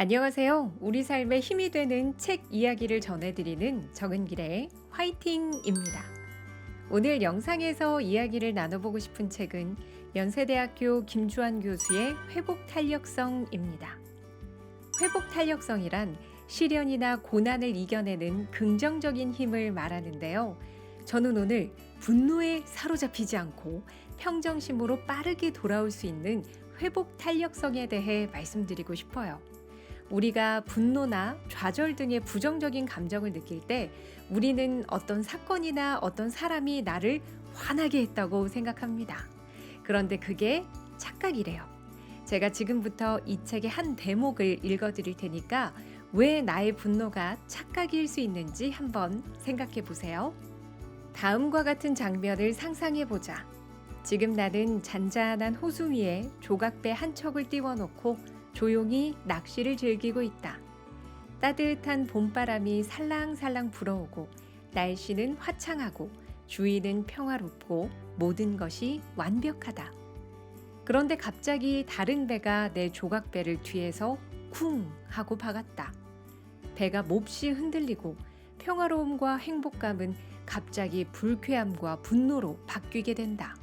안녕하세요. 우리 삶에 힘이 되는 책 이야기를 전해드리는 정은길의 화이팅입니다. 오늘 영상에서 이야기를 나눠보고 싶은 책은 연세대학교 김주환 교수의 회복 탄력성입니다. 회복 탄력성이란 시련이나 고난을 이겨내는 긍정적인 힘을 말하는데요. 저는 오늘 분노에 사로잡히지 않고 평정심으로 빠르게 돌아올 수 있는 회복 탄력성에 대해 말씀드리고 싶어요. 우리가 분노나 좌절 등의 부정적인 감정을 느낄 때 우리는 어떤 사건이나 어떤 사람이 나를 화나게 했다고 생각합니다. 그런데 그게 착각이래요. 제가 지금부터 이 책의 한 대목을 읽어 드릴 테니까 왜 나의 분노가 착각일 수 있는지 한번 생각해 보세요. 다음과 같은 장면을 상상해 보자. 지금 나는 잔잔한 호수 위에 조각배 한 척을 띄워놓고 조용히 낚시를 즐기고 있다. 따뜻한 봄바람이 살랑살랑 불어오고 날씨는 화창하고 주위는 평화롭고 모든 것이 완벽하다. 그런데 갑자기 다른 배가 내 조각배를 뒤에서 쿵 하고 박았다. 배가 몹시 흔들리고 평화로움과 행복감은 갑자기 불쾌함과 분노로 바뀌게 된다.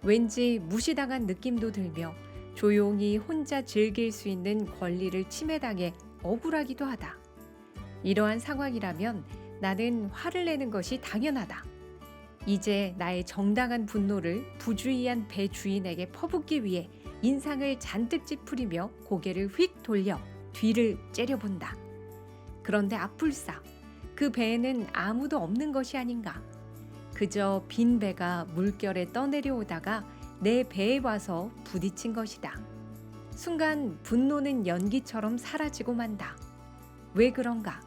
왠지 무시당한 느낌도 들며 조용히 혼자 즐길 수 있는 권리를 침해당해 억울하기도 하다. 이러한 상황이라면 나는 화를 내는 것이 당연하다. 이제 나의 정당한 분노를 부주의한 배 주인에게 퍼붓기 위해 인상을 잔뜩 찌푸리며 고개를 휙 돌려 뒤를 째려본다. 그런데 앞불싸 그 배에는 아무도 없는 것이 아닌가. 그저 빈 배가 물결에 떠내려오다가 내 배에 와서 부딪힌 것이다. 순간 분노는 연기처럼 사라지고 만다. 왜 그런가?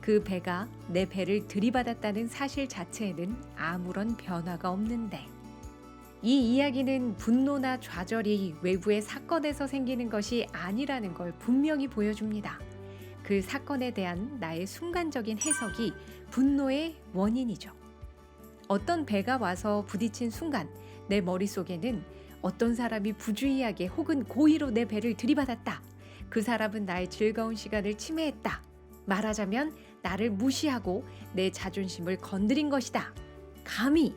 그 배가 내 배를 들이받았다는 사실 자체에는 아무런 변화가 없는데. 이 이야기는 분노나 좌절이 외부의 사건에서 생기는 것이 아니라는 걸 분명히 보여줍니다. 그 사건에 대한 나의 순간적인 해석이 분노의 원인이죠. 어떤 배가 와서 부딪힌 순간 내 머릿속에는 어떤 사람이 부주의하게 혹은 고의로 내 배를 들이받았다. 그 사람은 나의 즐거운 시간을 침해했다. 말하자면 나를 무시하고 내 자존심을 건드린 것이다. 감히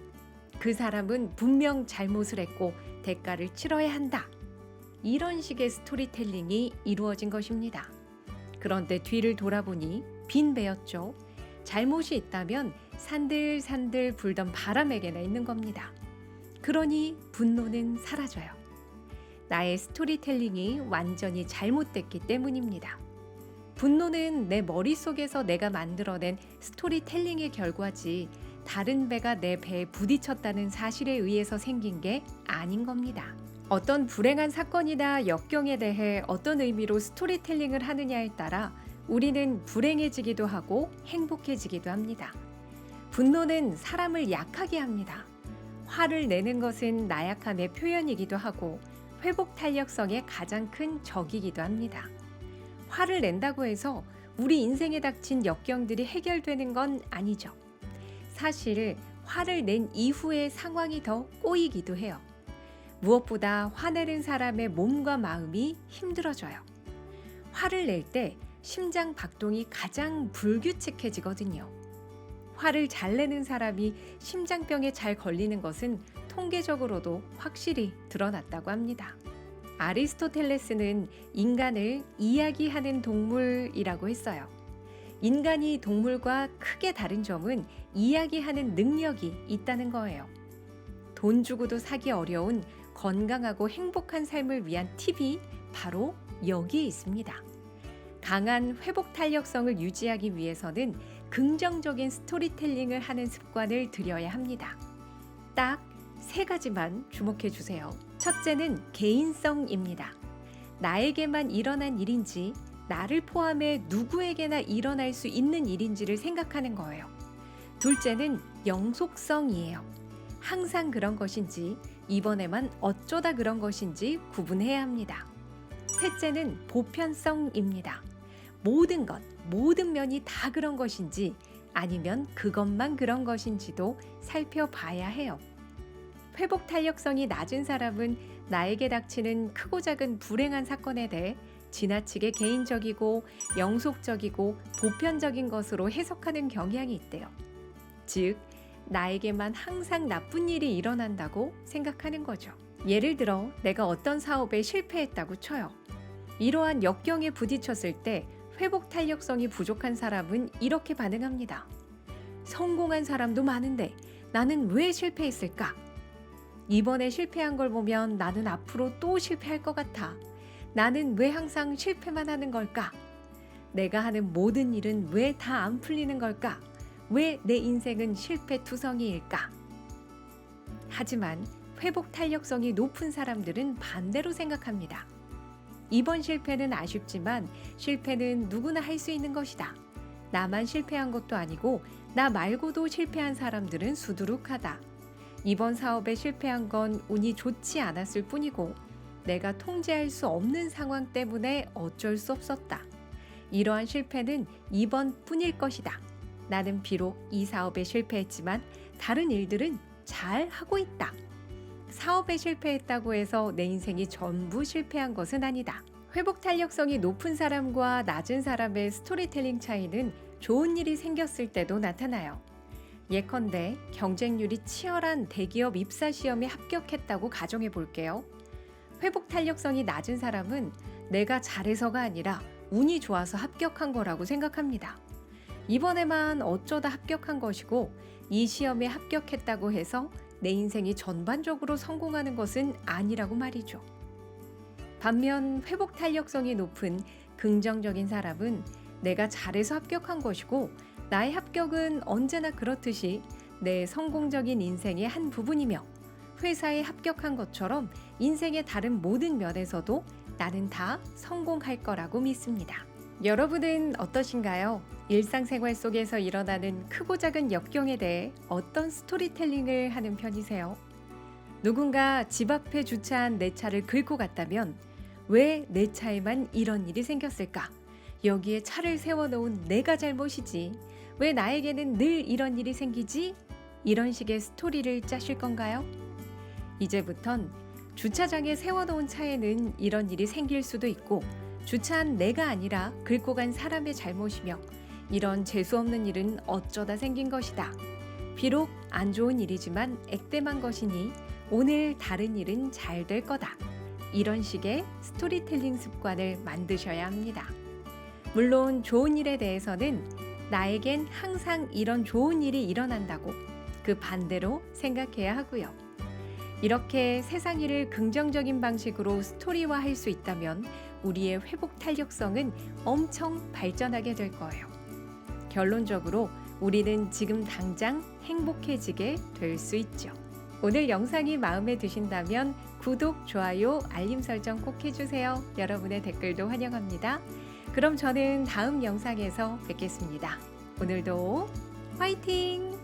그 사람은 분명 잘못을 했고 대가를 치러야 한다. 이런 식의 스토리텔링이 이루어진 것입니다. 그런데 뒤를 돌아보니 빈 배였죠. 잘못이 있다면 산들산들 불던 바람에게나 있는 겁니다. 그러니 분노는 사라져요. 나의 스토리텔링이 완전히 잘못됐기 때문입니다. 분노는 내 머릿속에서 내가 만들어낸 스토리텔링의 결과지 다른 배가 내 배에 부딪혔다는 사실에 의해서 생긴 게 아닌 겁니다. 어떤 불행한 사건이나 역경에 대해 어떤 의미로 스토리텔링을 하느냐에 따라 우리는 불행해지기도 하고 행복해지기도 합니다. 분노는 사람을 약하게 합니다. 화를 내는 것은 나약함의 표현이기도 하고 회복 탄력성의 가장 큰 적이기도 합니다. 화를 낸다고 해서 우리 인생에 닥친 역경들이 해결되는 건 아니죠. 사실 화를 낸 이후의 상황이 더 꼬이기도 해요. 무엇보다 화내는 사람의 몸과 마음이 힘들어져요. 화를 낼 때 심장 박동이 가장 불규칙해지거든요. 화를 잘 내는 사람이 심장병에 잘 걸리는 것은 통계적으로도 확실히 드러났다고 합니다. 아리스토텔레스는 인간을 이야기하는 동물이라고 했어요. 인간이 동물과 크게 다른 점은 이야기하는 능력이 있다는 거예요. 돈 주고도 사기 어려운 건강하고 행복한 삶을 위한 팁이 바로 여기에 있습니다. 강한 회복 탄력성을 유지하기 위해서는 긍정적인 스토리텔링을 하는 습관을 들여야 합니다. 딱 세 가지만 주목해 주세요. 첫째는 개인성입니다. 나에게만 일어난 일인지, 나를 포함해 누구에게나 일어날 수 있는 일인지를 생각하는 거예요. 둘째는 영속성이에요. 항상 그런 것인지, 이번에만 어쩌다 그런 것인지 구분해야 합니다. 셋째는 보편성입니다. 모든 것, 모든 면이 다 그런 것인지 아니면 그것만 그런 것인지도 살펴봐야 해요. 회복 탄력성이 낮은 사람은 나에게 닥치는 크고 작은 불행한 사건에 대해 지나치게 개인적이고 영속적이고 보편적인 것으로 해석하는 경향이 있대요. 즉, 나에게만 항상 나쁜 일이 일어난다고 생각하는 거죠. 예를 들어, 내가 어떤 사업에 실패했다고 쳐요. 이러한 역경에 부딪혔을 때 회복 탄력성이 부족한 사람은 이렇게 반응합니다. 성공한 사람도 많은데 나는 왜 실패했을까? 이번에 실패한 걸 보면 나는 앞으로 또 실패할 것 같아. 나는 왜 항상 실패만 하는 걸까? 내가 하는 모든 일은 왜 다 안 풀리는 걸까? 왜 내 인생은 실패 투성이일까? 하지만 회복 탄력성이 높은 사람들은 반대로 생각합니다. 이번 실패는 아쉽지만 실패는 누구나 할 수 있는 것이다. 나만 실패한 것도 아니고 나 말고도 실패한 사람들은 수두룩하다. 이번 사업에 실패한 건 운이 좋지 않았을 뿐이고 내가 통제할 수 없는 상황 때문에 어쩔 수 없었다. 이러한 실패는 이번 뿐일 것이다. 나는 비록 이 사업에 실패했지만 다른 일들은 잘 하고 있다. 사업에 실패했다고 해서 내 인생이 전부 실패한 것은 아니다. 회복 탄력성이 높은 사람과 낮은 사람의 스토리텔링 차이는 좋은 일이 생겼을 때도 나타나요. 예컨대 경쟁률이 치열한 대기업 입사 시험에 합격했다고 가정해 볼게요. 회복 탄력성이 낮은 사람은 내가 잘해서가 아니라 운이 좋아서 합격한 거라고 생각합니다. 이번에만 어쩌다 합격한 것이고 이 시험에 합격했다고 해서 내 인생이 전반적으로 성공하는 것은 아니라고 말이죠. 반면 회복 탄력성이 높은 긍정적인 사람은 내가 잘해서 합격한 것이고 나의 합격은 언제나 그렇듯이 내 성공적인 인생의 한 부분이며 회사에 합격한 것처럼 인생의 다른 모든 면에서도 나는 다 성공할 거라고 믿습니다. 여러분은 어떠신가요? 일상생활 속에서 일어나는 크고 작은 역경에 대해 어떤 스토리텔링을 하는 편이세요? 누군가 집 앞에 주차한 내 차를 긁고 갔다면 왜 내 차에만 이런 일이 생겼을까? 여기에 차를 세워놓은 내가 잘못이지. 왜 나에게는 늘 이런 일이 생기지? 이런 식의 스토리를 짜실 건가요? 이제부턴 주차장에 세워놓은 차에는 이런 일이 생길 수도 있고 주차한 내가 아니라 긁고 간 사람의 잘못이며 이런 재수없는 일은 어쩌다 생긴 것이다. 비록 안 좋은 일이지만 액땜한 것이니 오늘 다른 일은 잘 될 거다. 이런 식의 스토리텔링 습관을 만드셔야 합니다. 물론 좋은 일에 대해서는 나에겐 항상 이런 좋은 일이 일어난다고 그 반대로 생각해야 하고요. 이렇게 세상 일을 긍정적인 방식으로 스토리화 할 수 있다면 우리의 회복 탄력성은 엄청 발전하게 될 거예요. 결론적으로 우리는 지금 당장 행복해지게 될 수 있죠. 오늘 영상이 마음에 드신다면 구독, 좋아요, 알림 설정 꼭 해주세요. 여러분의 댓글도 환영합니다. 그럼 저는 다음 영상에서 뵙겠습니다. 오늘도 화이팅!